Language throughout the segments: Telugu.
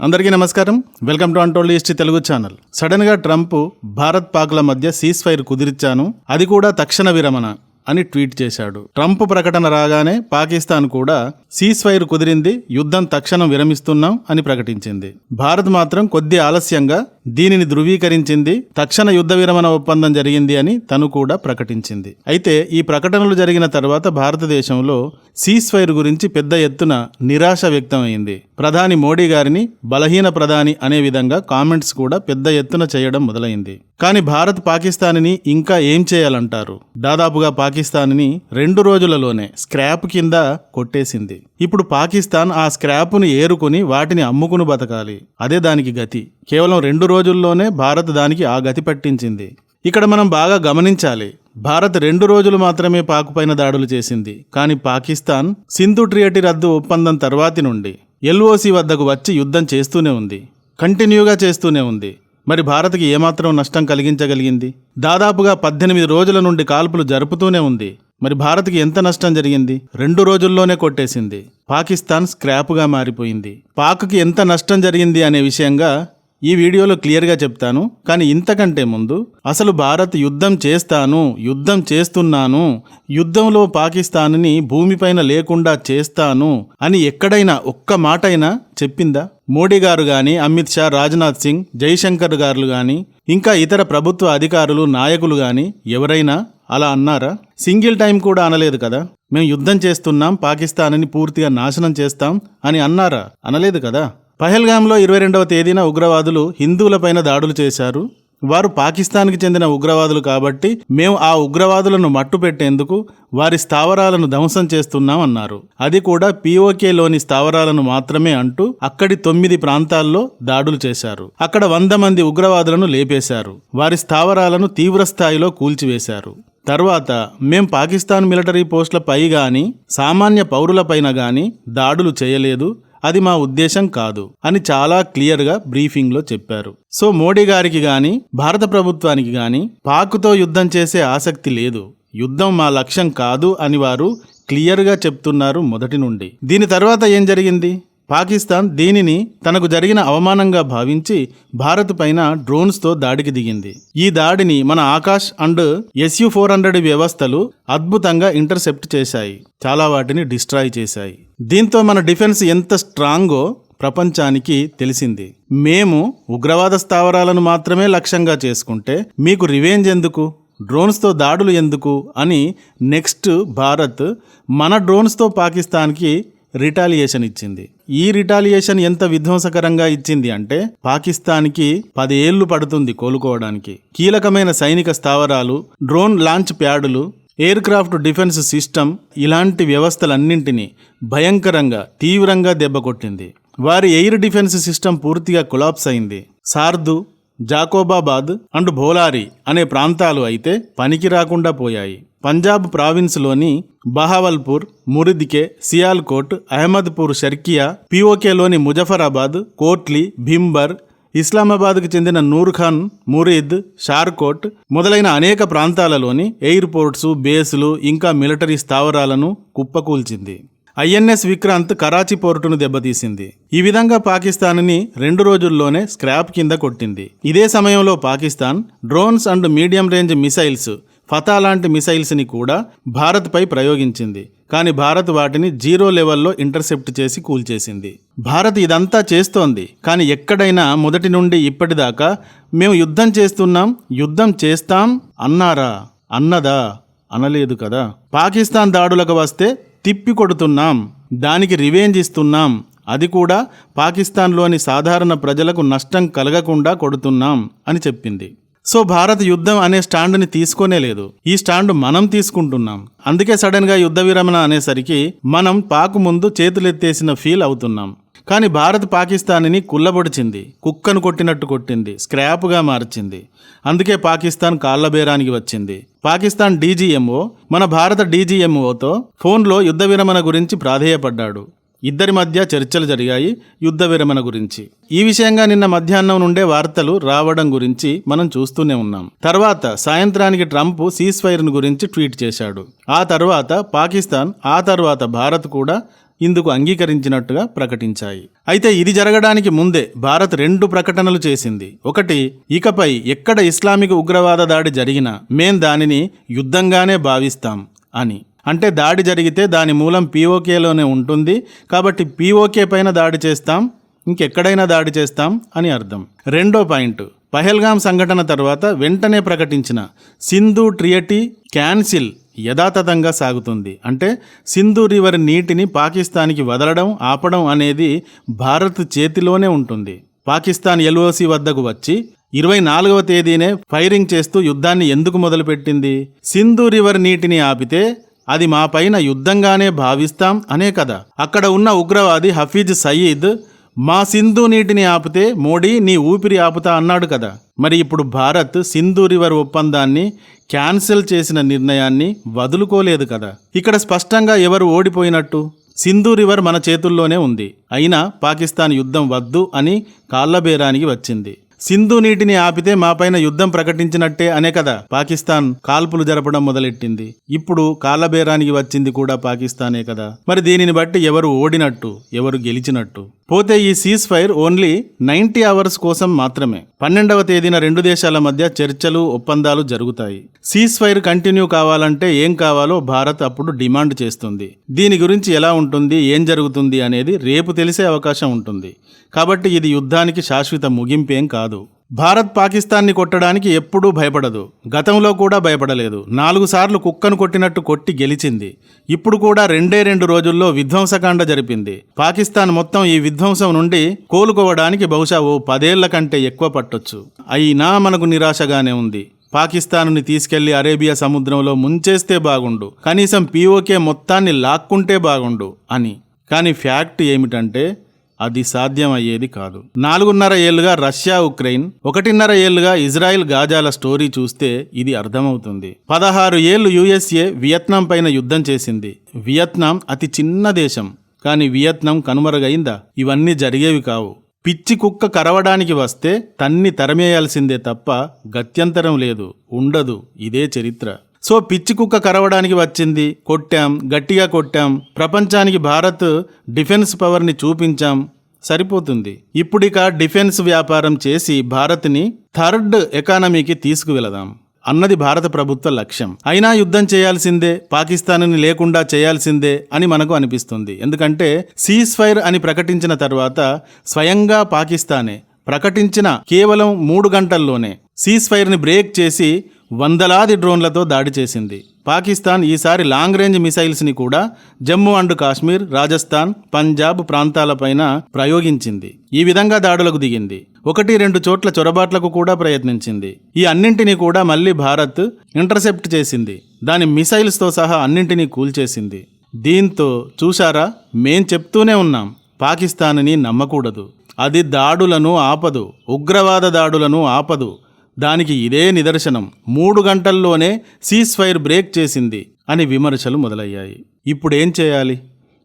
అందరికీ నమస్కారం. Welcome to untold history Telugu channel. సడన్గా ట్రంప్ భారత్ పాక్ల మధ్య సీజ్ ఫైర్ కుదిరిచ్చాను అది కూడా తక్షణ విరమణ అని ట్వీట్ చేశాడు. ట్రంప్ ప్రకటన రాగానే పాకిస్తాన్ కూడా సీజ్ ఫైర్ కుదిరింది యుద్ధం తక్షణం విరమిస్తున్నాం అని ప్రకటించింది. భారత్ మాత్రం కొద్ది ఆలస్యంగా దీనిని ధృవీకరించింది తక్షణ యుద్ధ విరమణ ఒప్పందం జరిగింది అని తను కూడా ప్రకటించింది. అయితే ఈ ప్రకటనలు జరిగిన తర్వాత భారతదేశంలో సీస్ఫైర్ గురించి పెద్ద ఎత్తున నిరాశ వ్యక్తమైంది. ప్రధాని మోడీ గారిని బలహీన ప్రధాని అనే విధంగా కామెంట్స్ కూడా పెద్ద ఎత్తున చేయడం మొదలైంది. కానీ భారత్ పాకిస్తాన్ని ఇంకా ఏం చేయాలంటారు? దాదాపుగా పాకిస్తాన్ని రెండు రోజులలోనే స్క్రాప్ కింద కొట్టేసింది. ఇప్పుడు పాకిస్తాన్ ఆ స్క్రాప్ను ఏరుకుని వాటిని అమ్ముకుని బతకాలి. అదే దానికి గతి. కేవలం రెండు రోజుల్లోనే భారత్ దానికి ఆ గతి పట్టించింది. ఇక్కడ మనం బాగా గమనించాలి. భారత్ రెండు రోజులు మాత్రమే పాకుపైన దాడులు చేసింది. కానీ పాకిస్తాన్ సింధు ట్రియటి రద్దు ఒప్పందం తర్వాతి నుండి ఎల్ఓసి వద్దకు వచ్చి యుద్ధం చేస్తూనే ఉంది. కంటిన్యూగా చేస్తూనే ఉంది. మరి భారత్కి ఏమాత్రం నష్టం కలిగించగలిగింది? దాదాపుగా పద్దెనిమిది రోజుల నుండి కాల్పులు జరుపుతూనే ఉంది. మరి భారత్కి ఎంత నష్టం జరిగింది? రెండు రోజుల్లోనే కొట్టేసింది. పాకిస్తాన్ స్క్రాప్గా మారిపోయింది. పాక్కి ఎంత నష్టం జరిగింది అనే విషయంగా ఈ వీడియోలో క్లియర్గా చెప్తాను. కానీ ఇంతకంటే ముందు అసలు భారత్ యుద్ధం చేస్తాను యుద్ధం చేస్తున్నాను యుద్ధంలో పాకిస్తాన్ని భూమిపైన లేకుండా చేస్తాను అని ఎక్కడైనా ఒక్క మాటైనా చెప్పిందా? మోడీ గారు కానీ అమిత్ షా రాజ్నాథ్ సింగ్ జైశంకర్ గారు కానీ ఇంకా ఇతర ప్రభుత్వ అధికారులు నాయకులు కానీ ఎవరైనా అలా అన్నారా? సింగిల్ టైం కూడా అనలేదు కదా. మేము యుద్ధం చేస్తున్నాం పాకిస్తాన్ని పూర్తిగా నాశనం చేస్తాం అని అన్నారా? అనలేదు కదా. పహల్గామ్లో ఇరవై రెండవ తేదీన ఉగ్రవాదులు హిందువులపైన దాడులు చేశారు. వారు పాకిస్తాన్కి చెందిన ఉగ్రవాదులు కాబట్టి మేము ఆ ఉగ్రవాదులను మట్టు పెట్టేందుకు వారి స్థావరాలను ధ్వంసం చేస్తున్నామన్నారు అది కూడా పీఓకేలోని స్థావరాలను మాత్రమే అంటూ అక్కడి తొమ్మిది ప్రాంతాల్లో దాడులు చేశారు. అక్కడ వంద మంది ఉగ్రవాదులను లేపేశారు. వారి స్థావరాలను తీవ్రస్థాయిలో కూల్చివేశారు. తర్వాత మేం పాకిస్తాన్ మిలిటరీ పోస్టులపై గాని సామాన్య పౌరులపైన గాని దాడులు చేయలేదు. అది మా ఉద్దేశం కాదు అని చాలా క్లియర్గా బ్రీఫింగ్లో చెప్పారు. సో మోడీ గారికి గాని భారత ప్రభుత్వానికి గాని పాక్తో యుద్ధం చేసే ఆసక్తి లేదు. యుద్ధం మా లక్ష్యం కాదు అని వారు క్లియర్గా చెప్తున్నారు మొదటి నుండి. దీని తర్వాత ఏం జరిగింది? పాకిస్తాన్ దీనిని తనకు జరిగిన అవమానంగా భావించి భారత్ పైన డ్రోన్స్తో దాడికి దిగింది. ఈ దాడిని మన Akash and S four hundred వ్యవస్థలు అద్భుతంగా ఇంటర్సెప్ట్ చేశాయి. చాలా వాటిని డిస్ట్రాయ్ చేశాయి. దీంతో మన డిఫెన్స్ ఎంత స్ట్రాంగో ప్రపంచానికి తెలిసింది. మేము ఉగ్రవాద స్థావరాలను మాత్రమే లక్ష్యంగా చేసుకుంటే మీకు రివెంజ్ ఎందుకు? డ్రోన్స్తో దాడులు ఎందుకు? అని నెక్స్ట్ భారత్ మన డ్రోన్స్తో పాకిస్తాన్కి రిటాలియేషన్ ఇచ్చింది. ఈ రిటాలియేషన్ ఎంత విధ్వంసకరంగా ఇచ్చింది అంటే పాకిస్తాన్కి పదేళ్ళు పడుతుంది కోలుకోవడానికి. కీలకమైన సైనిక స్థావరాలు డ్రోన్ లాంచ్ ప్యాడులు ఎయిర్ క్రాఫ్ట్ డిఫెన్స్ సిస్టమ్ ఇలాంటి వ్యవస్థలన్నింటినీ భయంకరంగా తీవ్రంగా దెబ్బకొట్టింది వారి ఎయిర్ డిఫెన్స్ సిస్టమ్ పూర్తిగా కొలాప్స్ అయింది. సార్దు జాకోబాబాద్ అండ్ భోలారి అనే ప్రాంతాలు అయితే పనికి రాకుండా పోయాయి. పంజాబ్ ప్రావిన్స్లోని బహావల్పూర్ మురిద్కే సియాల్కోట్ అహ్మద్పూర్ షర్కియా పిఓకేలోని ముజఫరాబాద్ కోట్లీ భీంబర్ ఇస్లామాబాద్కు చెందిన నూర్ఖాన్ మురీద్ షార్కోట్ మొదలైన అనేక ప్రాంతాలలోని ఎయిర్పోర్ట్స్ బేసులు ఇంకా మిలిటరీ స్థావరాలను కుప్పకూల్చింది. ఐఎన్ఎస్ విక్రాంత్ కరాచీ పోర్టును దెబ్బతీసింది. ఈ విధంగా పాకిస్తాన్ని రెండు రోజుల్లోనే స్క్రాప్ కింద కొట్టింది. ఇదే సమయంలో Pakistan drones and medium range missiles Fatah లాంటి మిసైల్స్ని కూడా భారత్పై ప్రయోగించింది. కానీ భారత్ వాటిని జీరో లెవెల్లో ఇంటర్సెప్ట్ చేసి కూల్చేసింది భారత్ ఇదంతా చేస్తోంది. కానీ ఎక్కడైనా మొదటి నుండి ఇప్పటిదాకా మేము యుద్ధం చేస్తున్నాం యుద్ధం చేస్తాం అన్నారా? అన్నదా? అనలేదు కదా. పాకిస్తాన్ దాడులకు వస్తే తిప్పి కొడుతున్నాం దానికి రివెంజ్ ఇస్తున్నాం. అది కూడా పాకిస్తాన్లోని సాధారణ ప్రజలకు నష్టం కలగకుండా కొడుతున్నాం అని చెప్పింది. సో భారత్ యుద్ధం అనే స్టాండ్ని తీసుకోనే లేదు. ఈ స్టాండ్ మనం తీసుకుంటున్నాం. అందుకే సడన్గా యుద్ధ విరమణ అనేసరికి మనం పాకు ముందు చేతులెత్తేసిన ఫీల్ అవుతున్నాం. కానీ భారత్ పాకిస్తాన్ని కుల్లబొడిచింది కుక్కను కొట్టినట్టు కొట్టింది. స్క్రాప్గా మార్చింది. అందుకే పాకిస్తాన్ కాళ్ళబేరానికి వచ్చింది. పాకిస్తాన్ డీజీఎంఓ మన భారత డీజీఎంఓతో ఫోన్లో యుద్ధ విరమణ గురించి ప్రాధేయపడ్డాడు. ఇద్దరి మధ్య చర్చలు జరిగాయి యుద్ధ విరమణ గురించి. ఈ విషయంగా నిన్న మధ్యాహ్నం నుండే వార్తలు రావడం గురించి మనం చూస్తూనే ఉన్నాం. తర్వాత సాయంత్రానికి ట్రంప్ సీజ్ ఫైర్ను గురించి ట్వీట్ చేశాడు. ఆ తర్వాత పాకిస్తాన్ ఆ తర్వాత భారత్ కూడా ఇందుకు అంగీకరించినట్టుగా ప్రకటించాయి. అయితే ఇది జరగడానికి ముందే భారత్ రెండు ప్రకటనలు చేసింది. ఒకటి ఇకపై ఎక్కడ ఇస్లామిక్ ఉగ్రవాద దాడి జరిగినా మేం దానిని యుద్ధంగానే భావిస్తాం అని. అంటే దాడి జరిగితే దాని మూలం పీఓకేలోనే ఉంటుంది. కాబట్టి పీఓకే పైన దాడి చేస్తాం ఇంకెక్కడైనా దాడి చేస్తాం అని అర్థం. రెండో పాయింట్ పహల్గాం సంఘటన తర్వాత వెంటనే ప్రకటించిన సింధు ట్రియటీ క్యాన్సిల్ యథాతథంగా సాగుతుంది. అంటే సింధు రివర్ నీటిని పాకిస్తాన్కి వదలడం ఆపడం అనేది భారత్ చేతిలోనే ఉంటుంది. పాకిస్తాన్ ఎల్ఓసి వద్దకు వచ్చి ఇరవై నాలుగవ తేదీనే ఫైరింగ్ చేస్తూ యుద్ధాన్ని ఎందుకు మొదలుపెట్టింది? సింధు రివర్ నీటిని ఆపితే అది మా పైన యుద్ధంగానే భావిస్తాం అనే కదా అక్కడ ఉన్న ఉగ్రవాది హఫీజ్ సయీద్ మా సింధు నీటిని ఆపితే మోడీ నీ ఊపిరి ఆపుతా అన్నాడు కదా. మరి ఇప్పుడు భారత్ సింధు రివర్ ఒప్పందాన్ని క్యాన్సిల్ చేసిన నిర్ణయాన్ని వదులుకోలేదు కదా. ఇక్కడ స్పష్టంగా ఎవరు ఓడిపోయినట్టు? సింధు రివర్ మన చేతుల్లోనే ఉంది. అయినా పాకిస్తాన్ యుద్ధం వద్దు అని కాళ్ళబేరానికి వచ్చింది. సింధు నీటిని ఆపితే మాపైన యుద్ధం ప్రకటించినట్టే అనే కదా పాకిస్తాన్ కాల్పులు జరపడం మొదలెట్టింది. ఇప్పుడు కాలబేరానికి వచ్చింది కూడా పాకిస్తానే కదా. మరి దీనిని బట్టి ఎవరు ఓడినట్టు ఎవరు గెలిచినట్టు? పోతే ఈ cease fire only ninety hours కోసం మాత్రమే. పన్నెండవ తేదీన రెండు దేశాల మధ్య చర్చలు ఒప్పందాలు జరుగుతాయి. సీజ్ ఫైర్ కంటిన్యూ కావాలంటే ఏం కావాలో భారత్ అప్పుడు డిమాండ్ చేస్తుంది. దీని గురించి ఎలా ఉంటుంది ఏం జరుగుతుంది అనేది రేపు తెలిసే అవకాశం ఉంటుంది. కాబట్టి ఇది యుద్ధానికి శాశ్వత ముగింపేం కాదు. భారత్ పాకిస్తాన్ని కొట్టడానికి ఎప్పుడూ భయపడదు. గతంలో కూడా భయపడలేదు. నాలుగు సార్లు కుక్కను కొట్టినట్టు కొట్టి గెలిచింది. ఇప్పుడు కూడా రెండే రెండు రోజుల్లో విధ్వంసకాండ జరిపింది. పాకిస్తాన్ మొత్తం ఈ విధ్వంసం నుండి కోలుకోవడానికి బహుశా ఓ పదేళ్ళ కంటే ఎక్కువ పట్టొచ్చు. అయినా మనకు నిరాశగానే ఉంది. పాకిస్తాన్ని తీసుకెళ్ళి అరేబియా సముద్రంలో ముంచేస్తే బాగుండు. కనీసం పీఓకే మొత్తాన్ని లాక్కుంటే బాగుండు అని. కానీ ఫ్యాక్ట్ ఏమిటంటే అది సాధ్యమయ్యేది కాదు. నాలుగున్నర ఏళ్ళుగా రష్యా ఉక్రెయిన్ ఒకటిన్నర ఏళ్ళుగా ఇజ్రాయెల్ గాజాల స్టోరీ చూస్తే ఇది అర్థమవుతుంది. పదహారు ఏళ్ళు యుఎస్ఏ వియత్నాం పైన యుద్ధం చేసింది. వియత్నాం అతి చిన్న దేశం. కానీ వియత్నాం కనుమరుగైందా? ఇవన్నీ జరిగేవి కావు. పిచ్చి కుక్క కరవడానికి వస్తే తన్ని తరమేయాల్సిందే తప్ప గత్యంతరం లేదు. ఉండదు. ఇదే చరిత్ర. సో పిచ్చి కుక్క కరవడానికి వచ్చింది. కొట్టాం గట్టిగా కొట్టాం. ప్రపంచానికి భారత్ డిఫెన్స్ పవర్ని చూపించాం. సరిపోతుంది. ఇప్పుడిక డిఫెన్స్ వ్యాపారం చేసి భారత్ని థర్డ్ ఎకానమీకి తీసుకువెళదాం. అన్నది భారత ప్రభుత్వ లక్ష్యం. అయినా యుద్ధం చేయాల్సిందే పాకిస్తాన్ని లేకుండా చేయాల్సిందే అని మనకు అనిపిస్తుంది. ఎందుకంటే సీజ్ ఫైర్ అని ప్రకటించిన తర్వాత స్వయంగా పాకిస్తానే ప్రకటించిన కేవలం మూడు గంటల్లోనే సీజ్ ఫైర్ని బ్రేక్ చేసి వందలాది డ్రోన్లతో దాడి చేసింది. పాకిస్తాన్ ఈసారి లాంగ్ రేంజ్ మిసైల్స్ని కూడా జమ్మూ అండ్ కాశ్మీర్ రాజస్థాన్ పంజాబ్ ప్రాంతాలపైన ప్రయోగించింది. ఈ విధంగా దాడులకు దిగింది. ఒకటి రెండు చోట్ల చొరబాట్లకు కూడా ప్రయత్నించింది. ఈ అన్నింటినీ కూడా మళ్ళీ భారత్ ఇంటర్సెప్ట్ చేసింది. దాని మిసైల్స్తో సహా అన్నింటినీ కూల్చేసింది. దీంతో చూశారా మేం చెప్తూనే ఉన్నాం పాకిస్తాన్ని నమ్మకూడదు. అది దాడులను ఆపదు ఉగ్రవాద దాడులను ఆపదు. దానికి ఇదే నిదర్శనం. మూడు గంటల్లోనే సీజ్ ఫైర్ బ్రేక్ చేసింది అని విమర్శలు మొదలయ్యాయి. ఇప్పుడేం చేయాలి?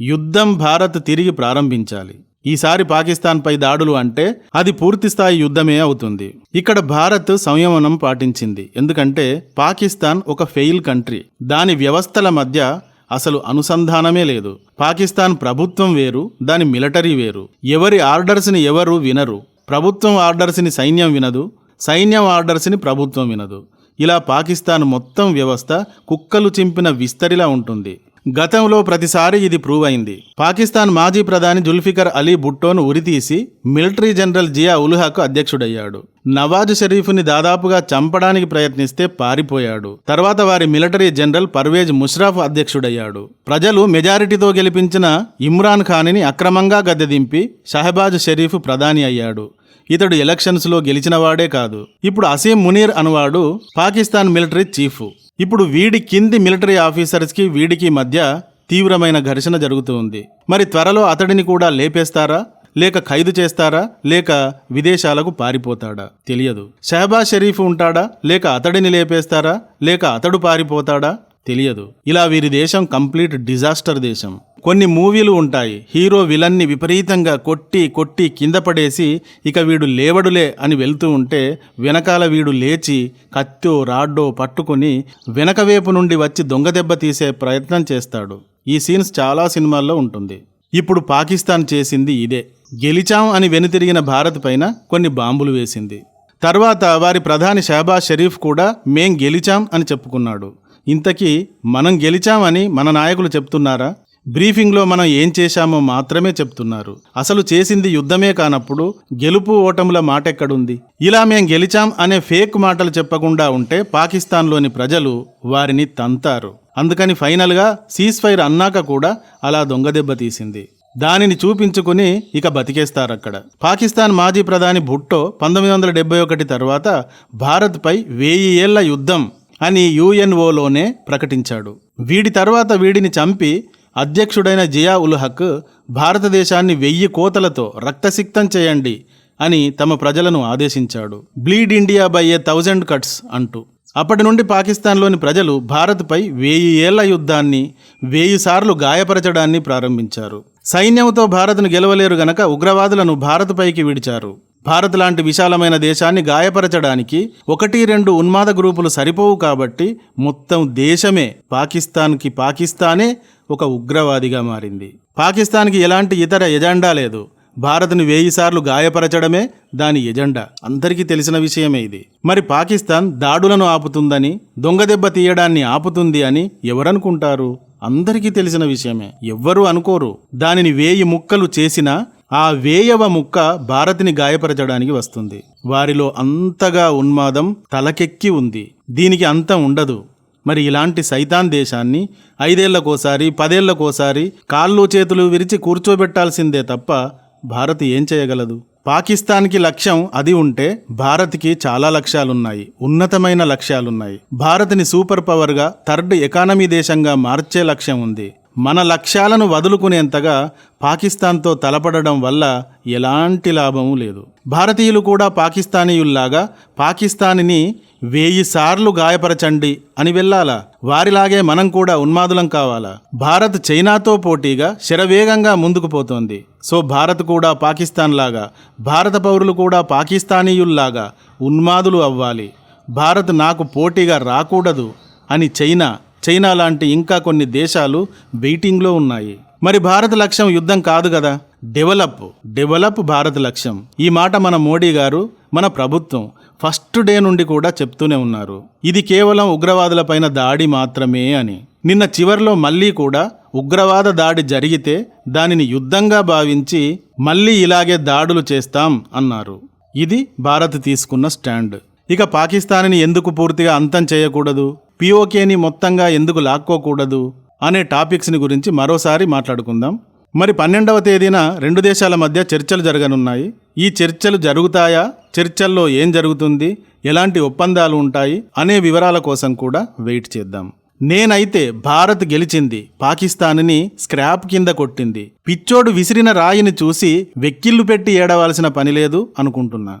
యుద్ధం భారత్ తిరిగి ప్రారంభించాలి. ఈసారి పాకిస్తాన్పై దాడులు అంటే అది పూర్తిస్థాయి యుద్ధమే అవుతుంది. ఇక్కడ భారత్ సంయమనం పాటించింది. ఎందుకంటే పాకిస్తాన్ ఒక ఫెయిల్ కంట్రీ. దాని వ్యవస్థల మధ్య అసలు అనుసంధానమే లేదు. పాకిస్తాన్ ప్రభుత్వం వేరు దాని మిలిటరీ వేరు. ఎవరి ఆర్డర్స్ని ఎవరు వినరు. ప్రభుత్వం ఆర్డర్స్ని సైన్యం వినదు. సైన్యం ఆర్డర్స్ని ప్రభుత్వం వినదు. ఇలా పాకిస్తాన్ మొత్తం వ్యవస్థ కుక్కలు చింపిన విస్తరిలా ఉంటుంది. గతంలో ప్రతిసారి ఇది ప్రూవ్ అయింది. పాకిస్తాన్ మాజీ ప్రధాని జుల్ఫికర్ అలీ భుట్టోను ఉరితీసి మిలిటరీ జనరల్ జియా ఉల్హాకు అధ్యక్షుడయ్యాడు. నవాజ్ షరీఫ్ని దాదాపుగా చంపడానికి ప్రయత్నిస్తే పారిపోయాడు. తర్వాత వారి మిలిటరీ జనరల్ పర్వేజ్ ముష్రాఫ్ అధ్యక్షుడయ్యాడు. ప్రజలు మెజారిటీతో గెలిపించిన ఇమ్రాన్ ఖాన్ని అక్రమంగా గద్దె దింపి షహబాజ్ షరీఫ్ ప్రధాని అయ్యాడు. ఇతడు ఎలక్షన్స్లో గెలిచినవాడే కాదు. ఇప్పుడు అసీం మునీర్ అనువాడు పాకిస్తాన్ మిలిటరీ చీఫ్. ఇప్పుడు వీడి కింది మిలిటరీ ఆఫీసర్స్కి వీడికి మధ్య తీవ్రమైన ఘర్షణ జరుగుతుంది మరి త్వరలో అతడిని కూడా లేపేస్తారా? లేక ఖైదు చేస్తారా? లేక విదేశాలకు పారిపోతాడా? తెలియదు. షహబాజ్ షరీఫ్ ఉంటాడా? లేక అతడిని లేపేస్తారా? లేక అతడు పారిపోతాడా? తెలియదు. ఇలా వీరి దేశం కంప్లీట్ డిజాస్టర్ దేశం. కొన్ని మూవీలు ఉంటాయి. హీరో విలన్ని విపరీతంగా కొట్టి కొట్టి కింద పడేసి ఇక వీడు లేవడులే అని వెళ్తూ ఉంటే వెనకాల వీడు లేచి కత్తో రాడ్డో పట్టుకుని వెనక వైపు నుండి వచ్చి దొంగదెబ్బ తీసే ప్రయత్నం చేస్తాడు. ఈ సీన్స్ చాలా సినిమాల్లో ఉంటుంది. ఇప్పుడు పాకిస్తాన్ చేసింది ఇదే. గెలిచాం అని వెనుతిరిగిన భారత్ పైన కొన్ని బాంబులు వేసింది. తర్వాత వారి ప్రధాని షహబాజ్ షరీఫ్ కూడా మేం గెలిచాం అని చెప్పుకున్నాడు. ఇంతకీ మనం గెలిచామని మన నాయకులు చెప్తున్నారా? బ్రీఫింగ్లో మనం ఏం చేశామో మాత్రమే చెప్తున్నారు. అసలు చేసింది యుద్ధమే కానప్పుడు గెలుపు ఓటముల మాటెక్కడుంది? ఇలా మేం గెలిచాం అనే ఫేక్ మాటలు చెప్పకుండా ఉంటే పాకిస్తాన్లోని ప్రజలు వారిని తంతారు. అందుకని ఫైనల్గా సీజ్ ఫైర్ అన్నాక కూడా అలా దొంగదెబ్బ తీసింది. దానిని చూపించుకుని ఇక బతికేస్తారక్కడ. పాకిస్తాన్ మాజీ ప్రధాని భుట్టో పంతొమ్మిది వందల డెబ్బై ఒకటి తర్వాత భారత్పై వెయ్యి ఏళ్ళ యుద్ధం అని యుఎన్ఓలోనే ప్రకటించాడు. వీడి తర్వాత వీడిని చంపి అధ్యక్షుడైన జియా ఉల్ హక్ భారతదేశాన్ని వెయ్యి కోతలతో రక్తసిక్తం చేయండి అని తమ ప్రజలను ఆదేశించాడు. Bleed India by a thousand cuts అంటూ. అప్పటి నుండి పాకిస్తాన్లోని ప్రజలు భారత్పై వెయ్యి ఏళ్ళ యుద్ధాన్ని వెయ్యి సార్లు గాయపరచడాన్ని ప్రారంభించారు. సైన్యంతో భారత్ను గెలవలేరు గనక ఉగ్రవాదులను భారత్పైకి విడిచారు. భారత్ లాంటి విశాలమైన దేశాన్ని గాయపరచడానికి ఒకటి రెండు ఉన్మాద గ్రూపులు సరిపోవు కాబట్టి మొత్తం దేశమే పాకిస్తాన్కి పాకిస్తానే ఒక ఉగ్రవాదిగా మారింది. పాకిస్తాన్కి ఎలాంటి ఇతర ఎజెండా లేదు. భారత్ను వేయి సార్లు గాయపరచడమే దాని ఎజెండా. అందరికీ తెలిసిన విషయమే ఇది. మరి పాకిస్తాన్ దాడులను ఆపుతుందని దొంగదెబ్బ తీయడాన్ని ఆపుతుంది అని ఎవరనుకుంటారు? అందరికీ తెలిసిన విషయమే. ఎవ్వరూ అనుకోరు. దానిని వేయి ముక్కలు చేసినా ఆ వేయవ ముక్క భారత్ని గాయపరచడానికి వస్తుంది. వారిలో అంతగా ఉన్మాదం తలకెక్కి ఉంది. దీనికి అంతం ఉండదు. మరి ఇలాంటి సైతాన్ దేశాన్ని ఐదేళ్ళకోసారి పదేళ్ళకోసారి కాళ్ళు చేతులు విరిచి కూర్చోబెట్టాల్సిందే తప్ప భారత్ ఏం చేయగలదు? పాకిస్తాన్కి లక్ష్యం అది ఉంటే భారత్కి చాలా లక్ష్యాలున్నాయి. ఉన్నతమైన లక్ష్యాలున్నాయి. భారత్ని సూపర్ పవర్గా థర్డ్ ఎకానమీ దేశంగా మార్చే లక్ష్యం ఉంది. మన లక్ష్యాలను వదులుకునేంతగా పాకిస్తాన్తో తలపడడం వల్ల ఎలాంటి లాభం లేదు. భారతీయులు కూడా పాకిస్తానీయుల్లాగా పాకిస్తానిని వెయ్యి సార్లు గాయపరచండి అని వెళ్ళాలా? వారిలాగే మనం కూడా ఉన్మాదులం కావాలా? భారత్ చైనాతో పోటీగా శరవేగంగా ముందుకు పోతోంది. సో భారత్ కూడా పాకిస్తాన్ లాగా భారత పౌరులు కూడా పాకిస్తానీయుల్లాగా ఉన్మాదులు అవ్వాలి. భారత్ నాకు పోటీగా రాకూడదు అని చైనా చైనా లాంటి ఇంకా కొన్ని దేశాలు వెయిటింగ్లో ఉన్నాయి. మరి భారత లక్ష్యం యుద్ధం కాదు కదా? డెవలప్ డెవలప్ భారత లక్ష్యం. ఈ మాట మన మోడీ గారు మన ప్రభుత్వం ఫస్ట్ డే నుండి కూడా చెప్తూనే ఉన్నారు. ఇది కేవలం ఉగ్రవాదులపైన దాడి మాత్రమే అని. నిన్న చివర్లో మళ్ళీ కూడా ఉగ్రవాద దాడి జరిగితే దానిని యుద్ధంగా భావించి మళ్ళీ ఇలాగే దాడులు చేస్తాం అన్నారు. ఇది భారత్ తీసుకున్న స్టాండ్. ఇక పాకిస్తాన్ని ఎందుకు పూర్తిగా అంతం చేయకూడదు? పిఓకేని మొత్తంగా ఎందుకు లాక్కోకూడదు అనే టాపిక్స్ని గురించి మరోసారి మాట్లాడుకుందాం. మరి పన్నెండవ తేదీన రెండు దేశాల మధ్య చర్చలు జరగనున్నాయి. ఈ చర్చలు జరుగుతాయా? చర్చల్లో ఏం జరుగుతుంది? ఎలాంటి ఒప్పందాలు ఉంటాయి? అనే వివరాల కోసం కూడా వెయిట్ చేద్దాం. నేనైతే భారత్ గెలిచింది. పాకిస్తాన్ని స్క్రాప్ కింద కొట్టింది. పిచ్చోడు విసిరిన రాయిని చూసి వెక్కిళ్ళు పెట్టి ఏడవలసిన పని లేదు అనుకుంటున్నా.